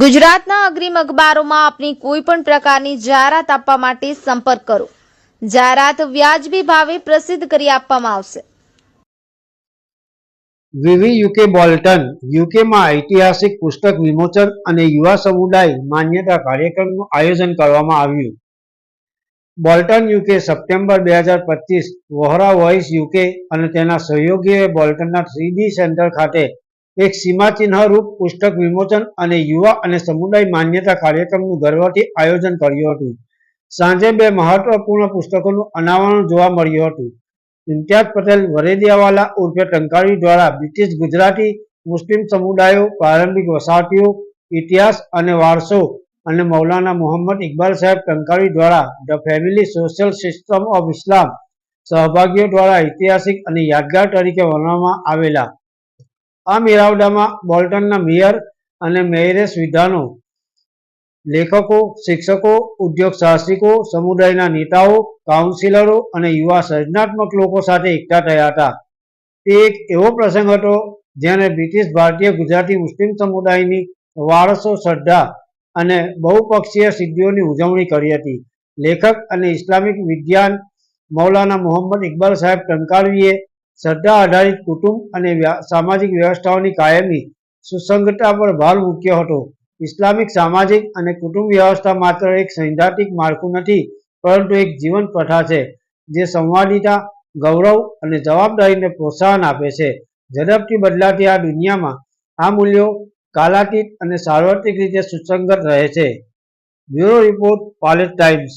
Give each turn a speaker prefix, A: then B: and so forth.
A: ગુજરાતના અગ્રીમ અખબારોમાં આપની કોઈ પણ પ્રકારની જાહેરાત આપવા માટે સંપર્ક કરો. જાહેરાત વ્યાજબી ભાવે પ્રસિદ્ધ કરી આપવામાં આવશે.
B: વિવી યુકે બોલ્ટન, યુકેમાં ઐતિહાસિક પુસ્તક વિમોચન અને યુવા સમુદાય માન્યતા કાર્યક્રમનું આયોજન કરવામાં આવ્યું. બોલ્ટન યુકે સપ્ટેમ્બર બે હજાર પચીસ વોહરા વોઇસ યુકે અને તેના સહયોગીઓએ બોલ્ટનના થ્રીડી સેન્ટર ખાતે એક સીમાચિહ્ન રૂપ પુસ્તક વિમોચન અને યુવા અને સમુદાય માન્યતા કાર્યક્રમનું ગર્વથી આયોજન કર્યું હતું. સાંજે બે મહત્વપૂર્ણ પુસ્તકોનું અનાવરણ જોવા મળ્યું હતું. ઇમ્તિયાઝ પટેલ વરેદિયાવાલા ઉર્ફે ટંકારી દ્વારા બ્રિટિશ ગુજરાતી મુસ્લિમ સમુદાયો, પ્રારંભિક વસાહતીઓ, ઇતિહાસ અને વારસો અને મૌલાના મોહમ્મદ ઇકબાલ સાહેબ ટંકારી દ્વારા the family social system of Islam સહભાગીઓ દ્વારા ઐતિહાસિક અને યાદગાર તરીકે વર્ણવવામાં આવેલા. આ મેળાવડામાં બોલ્ટનના મેયર અને મેયરેસ વિધાનો, લેખકો, શિક્ષકો, ઉદ્યોગ સાહસિકો, સમુદાયના નેતાઓ, કાઉન્સિલરો અને યુવા સર્જનાત્મક લોકો સાથે એકઠા થયા હતા. તે એક એવો પ્રસંગ હતો જેણે બ્રિટિશ ભારતીય ગુજરાતી મુસ્લિમ સમુદાયની વારસો શ્રદ્ધા અને બહુપક્ષીય સિદ્ધિઓની ઉજવણી કરી હતી. લેખક અને ઇસ્લામિક વિજ્ઞાન મૌલાના મોહમ્મદ ઇકબાલ સાહેબ ટંકારવીએ શ્રદ્ધા આધારિત કુટુંબ અને સામાજિક વ્યવસ્થાઓની કાયમી સુસંગતતા પર ભાર મૂક્યો હતો. ઇસ્લામિક, સામાજિક અને કુટુંબ વ્યવસ્થા માત્ર એક સૈદ્ધાંતિક માળખું નથી, પરંતુ એક જીવન પ્રથા છે, જે સંવાદિતા, ગૌરવ અને જવાબદારીને પ્રોત્સાહન આપે છે. ઝડપથી બદલાતી આ દુનિયામાં આ મૂલ્યો કાલાતીત અને સાર્વત્રિક રીતે સુસંગત રહે છે. બ્યુરો રિપોર્ટ પાલેટ ટાઈમ્સ.